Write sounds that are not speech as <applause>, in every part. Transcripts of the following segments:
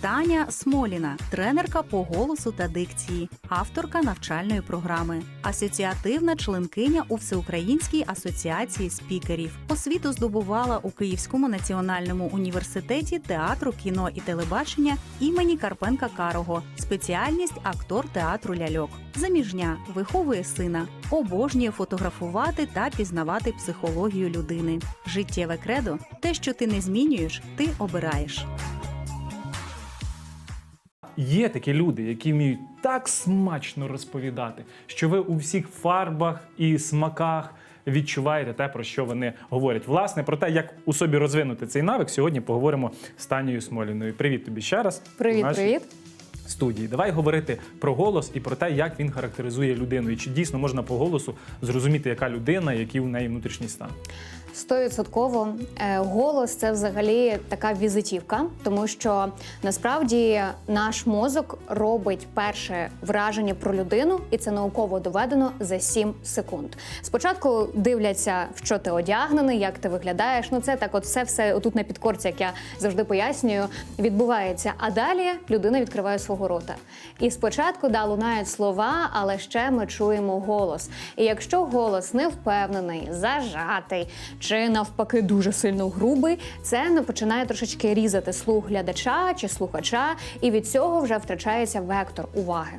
Таня Смоліна, тренерка по голосу та дикції, авторка навчальної програми, асоціативна членкиня у Всеукраїнській асоціації спікерів. Освіту здобувала у Київському національному університеті театру, кіно і телебачення імені Карпенка Карого. Спеціальність актор театру ляльок. Заміжня виховує сина, обожнює фотографувати та пізнавати психологію людини. Життєве кредо те, що ти не змінюєш, ти обираєш. Є такі люди, які вміють так смачно розповідати, що ви у всіх фарбах і смаках відчуваєте те, про що вони говорять. Власне, про те, як у собі розвинути цей навик, сьогодні поговоримо з Танією Смоліною. Привіт тобі ще раз. Привіт, нашій привіт. Студії. Давай говорити про голос і про те, як він характеризує людину, і чи дійсно можна по голосу зрозуміти, яка людина, який у неї внутрішній стан. Стовідсотково Е, голос це взагалі така візитівка, тому що насправді наш мозок робить перше враження про людину, і це науково доведено за 7 секунд. Спочатку дивляться, в що ти одягнений, як ти виглядаєш. Ну це так, от все все отут на підкорці, як я завжди пояснюю, відбувається. А далі людина відкриває свого рота. І спочатку да лунають слова, але ще ми чуємо голос. І якщо голос не впевнений, зажатий чи навпаки дуже сильно грубий, це починає трошечки різати слух глядача чи слухача, і від цього вже втрачається вектор уваги.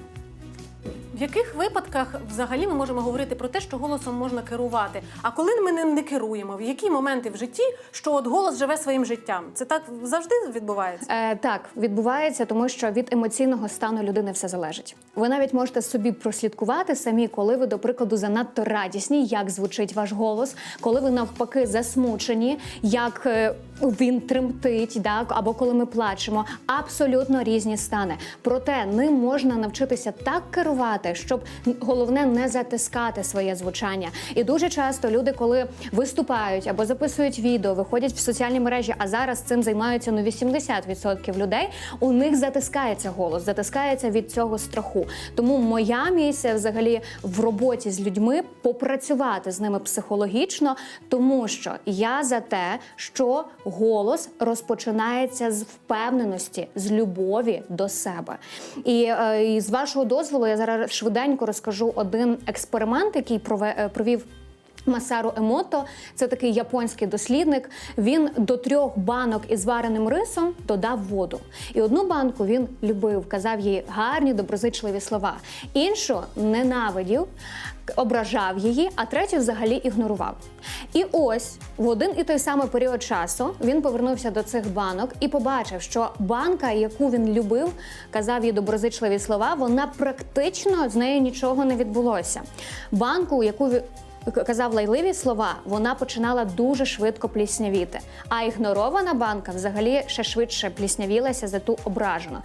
Яких випадках взагалі ми можемо говорити про те, що голосом можна керувати? А коли ми ним не керуємо, в які моменти в житті, що от голос живе своїм життям? Це так завжди відбувається? Е, так, відбувається, тому що від емоційного стану людини все залежить. Ви навіть можете собі прослідкувати самі, коли ви, до прикладу, занадто радісні, як звучить ваш голос, коли ви навпаки засмучені, як е, він тремтить, так, або коли ми плачемо. Абсолютно різні стани. Проте ним можна навчитися так керувати, щоб головне не затискати своє звучання. І дуже часто люди, коли виступають або записують відео, виходять в соціальні мережі, а зараз цим займаються ну 80% людей. У них затискається голос, затискається від цього страху. Тому моя місія взагалі в роботі з людьми попрацювати з ними психологічно, тому що я за те, що голос розпочинається з впевненості, з любові до себе. І, е, і з вашого дозволу я зараз швиденько розкажу один експеримент, який е, провів. Масару Емото, це такий японський дослідник. Він до трьох банок із вареним рисом додав воду. І одну банку він любив, казав їй гарні, доброзичливі слова. Іншу ненавидів, ображав її, а третю взагалі ігнорував. І ось в один і той самий період часу він повернувся до цих банок і побачив, що банка, яку він любив, казав їй доброзичливі слова, вона практично з нею нічого не відбулося. Банку, яку ві- к- казав лайливі слова, вона починала дуже швидко пліснявіти. А ігнорована банка взагалі ще швидше пліснявілася за ту ображену.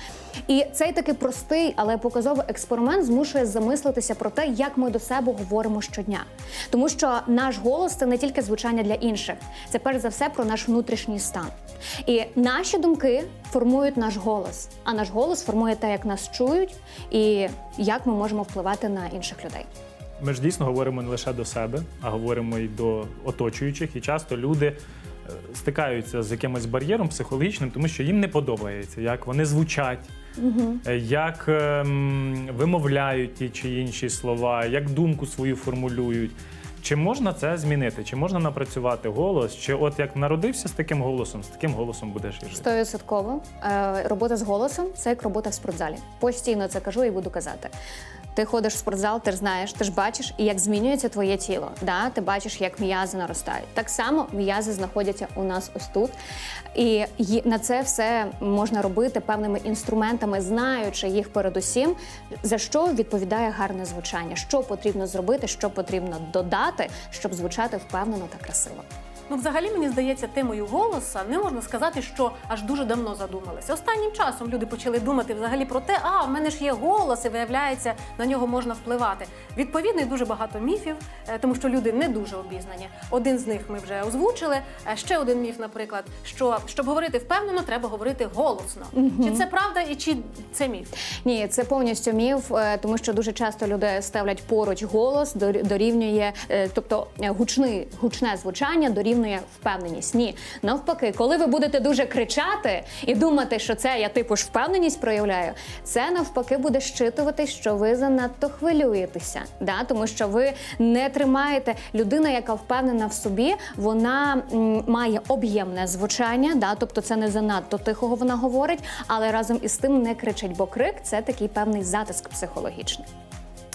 І цей такий простий, але показовий експеримент змушує замислитися про те, як ми до себе говоримо щодня. Тому що наш голос це не тільки звучання для інших, це перш за все про наш внутрішній стан. І наші думки формують наш голос, а наш голос формує те, як нас чують, і як ми можемо впливати на інших людей. Ми ж дійсно говоримо не лише до себе, а говоримо і до оточуючих. І часто люди е, стикаються з якимось бар'єром психологічним, тому що їм не подобається, як вони звучать, е, як ем, вимовляють ті чи інші слова, як думку свою формулюють. Чи можна це змінити? Чи можна напрацювати голос? Чи от як народився з таким голосом, з таким голосом будеш і жити? Стовідсотково Е, робота з голосом це як робота в спортзалі. Постійно це кажу і буду казати. Ти ходиш в спортзал, ти ж знаєш, ти ж бачиш, як змінюється твоє тіло. Да? Ти бачиш, як м'язи наростають. Так само м'язи знаходяться у нас ось тут. І на це все можна робити певними інструментами, знаючи їх передусім, за що відповідає гарне звучання, що потрібно зробити, що потрібно додати, щоб звучати впевнено та красиво. Ну, взагалі, мені здається, темою голоса не можна сказати, що аж дуже давно задумалися. Останнім часом люди почали думати взагалі про те, а в мене ж є голос, і виявляється, на нього можна впливати. Відповідно, і дуже багато міфів, е, тому що люди не дуже обізнані. Один з них ми вже озвучили. Е, Ще один міф, наприклад, що щоб говорити впевнено, треба говорити голосно. Чи це правда і чи це міф? Ні, це повністю міф, е, тому що дуже часто люди ставлять поруч голос, дорівнює, тобто е, гучний, гучне звучання дорівнює дорівнює впевненість. Ні, навпаки, коли ви будете дуже кричати і думати, що це я типу ж впевненість проявляю, це навпаки буде щитувати, що ви занадто хвилюєтеся. Да? Тому що ви не тримаєте людина, яка впевнена в собі, вона м, має об'ємне звучання, да? тобто це не занадто тихого вона говорить, але разом із тим не кричить, бо крик це такий певний затиск психологічний.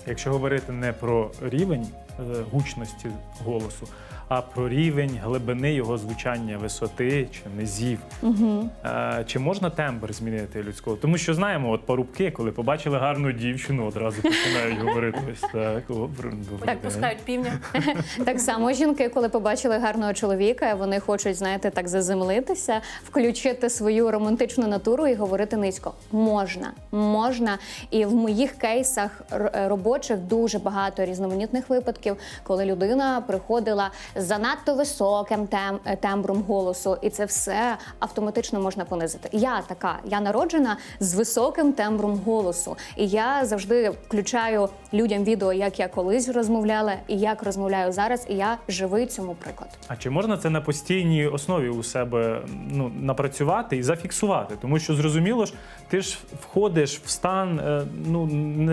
Якщо говорити не про рівень е, гучності голосу, а про рівень глибини його звучання, висоти чи низів. Угу. Е, чи можна тембр змінити людського? Тому що знаємо, от парубки, коли побачили гарну дівчину, одразу починають говорити ось так. О, добрий Так пускають півня. <laughs> Так само жінки, коли побачили гарного чоловіка, вони хочуть, знаєте, так заземлитися, включити свою романтичну натуру і говорити низько. Можна, можна. І в моїх кейсах е, робочих дуже багато різноманітних випадків, коли людина приходила з занадто високим тем, тембром голосу, і це все автоматично можна понизити. Я така, я народжена з високим тембром голосу, і я завжди включаю людям відео, як я колись розмовляла, і як розмовляю зараз, і я живий цьому приклад. А чи можна це на постійній основі у себе ну, напрацювати і зафіксувати? Тому що зрозуміло ж, ти ж входиш в стан е, ну,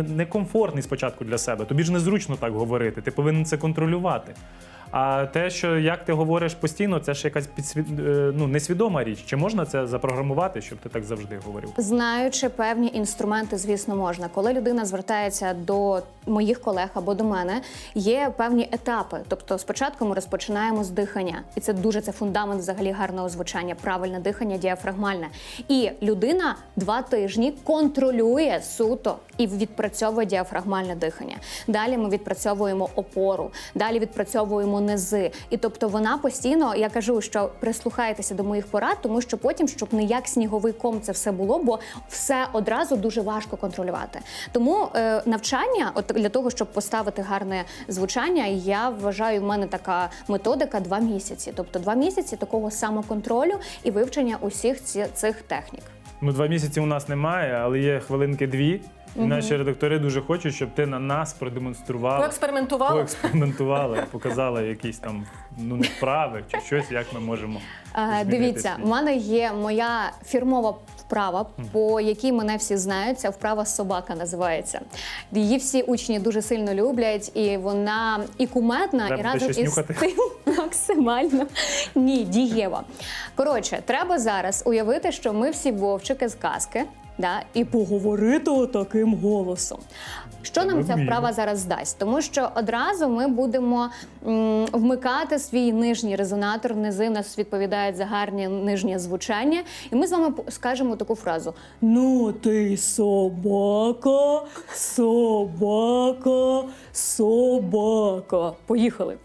некомфортний спочатку для себе. Тобі ж незручно так говорити, ти повинен це контролювати. А те, що як ти говориш постійно, це ж якась підсвід... е, ну, несвідома річ. Чи можна це запрограмувати, щоб ти так завжди говорив? Знаючи певні інструменти, звісно, можна. Коли людина звертається до моїх колег або до мене, є певні етапи. Тобто, спочатку ми розпочинаємо з дихання, і це дуже це фундамент взагалі гарного звучання, правильне дихання, діафрагмальне. І людина два тижні контролює суто і відпрацьовує діафрагмальне дихання. Далі ми відпрацьовуємо опору, далі відпрацьовуємо низи. І тобто вона постійно, я кажу, що прислухайтеся до моїх порад, тому що потім, щоб не як сніговий ком це все було, бо все одразу дуже важко контролювати. Тому е, навчання, от для того, щоб поставити гарне звучання, я вважаю, в мене така методика два місяці. Тобто два місяці такого самоконтролю і вивчення усіх ці, цих технік. Ну, два місяці у нас немає, але є хвилинки дві. І наші редактори дуже хочуть, щоб ти на нас продемонструвала. Поекспериментувала. Поекспериментувала, <laughs> показала якісь там ну вправи чи щось, як ми можемо. Е, змінити Дивіться, світ. в мене є моя фірмова вправа, по якій мене всі знають. Ця вправа собака називається. Її всі учні дуже сильно люблять, і вона і кумедна, Треба і буде разом щось із нюхати? тим <laughs> максимально ні, дієва. Коротше, треба зараз уявити, що ми всі вовчики з казки. Да, і поговорити таким голосом. Що нам ця вправа зараз дасть? Тому що одразу ми будемо м, вмикати свій нижній резонатор. Низи нас відповідають за гарні нижнє звучання. І ми з вами скажемо таку фразу: Ну, ти собака, собака, собака. Поїхали.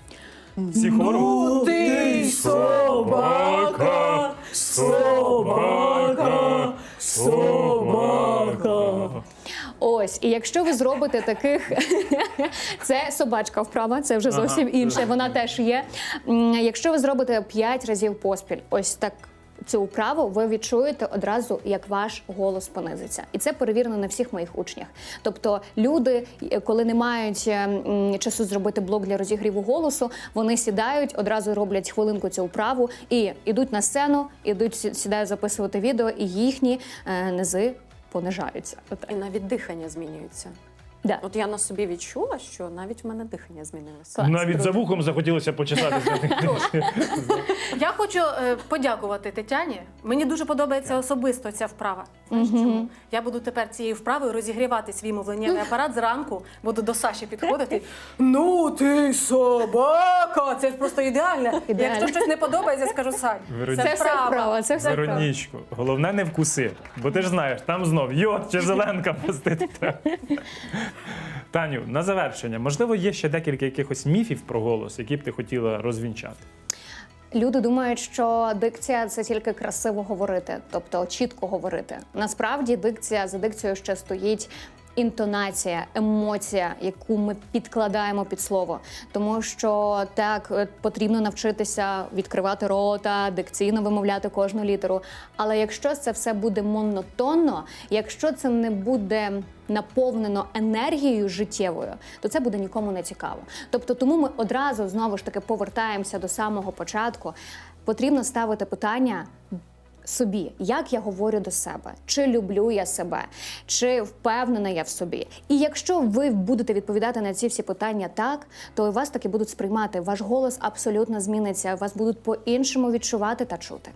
Всі хором. ти собака, собака, собака. Ось, і якщо ви зробите таких, <laughs> це собачка вправа, це вже зовсім інше. Вона теж є. Якщо ви зробите 5 разів поспіль, ось так. Цю вправу ви відчуєте одразу, як ваш голос понизиться, і це перевірено на всіх моїх учнях. Тобто, люди, е, коли не мають е, часу зробити блок для розігріву голосу, вони сідають, одразу роблять хвилинку цю вправу і йдуть на сцену, ідуть сідають записувати відео, і їхні е, низи понижаються. І навіть дихання змінюється. Да. От я на собі відчула, що навіть в мене дихання змінилося. Клас, Навіть за вухом захотілося почесатися. Я хочу е, подякувати Тетяні. Мені дуже подобається особисто ця вправа. Знаєш чому? Я буду тепер цією вправою розігрівати свій мовленнєвий апарат зранку, буду до Саші підходити. Ну ти собака! Це ж просто ідеально. Ідеально. Якщо щось не подобається, скажу Сань. Вероніка. Це все вправа, це все вправа. Веронічко, головне не вкуси, бо ти ж знаєш, там знов йод чи зеленка пустити треба. Таню, на завершення, можливо, є ще декілька якихось міфів про голос, які б ти хотіла розвінчати. Люди думають, що дикція це тільки красиво говорити, тобто чітко говорити. Насправді, дикція за дикцією ще стоїть інтонація, емоція, яку ми підкладаємо під слово. Тому що так е, потрібно навчитися відкривати рота, дикційно вимовляти кожну літеру. Але якщо це все буде монотонно, якщо це не буде наповнено енергією життєвою, то це буде нікому не цікаво. Тобто, тому ми одразу знову ж таки повертаємося до самого початку. Потрібно ставити питання собі, як я говорю до себе, чи люблю я себе, чи впевнена я в собі. І якщо ви будете відповідати на ці всі питання так, то вас таки будуть сприймати. Ваш голос абсолютно зміниться, вас будуть по-іншому відчувати та чути.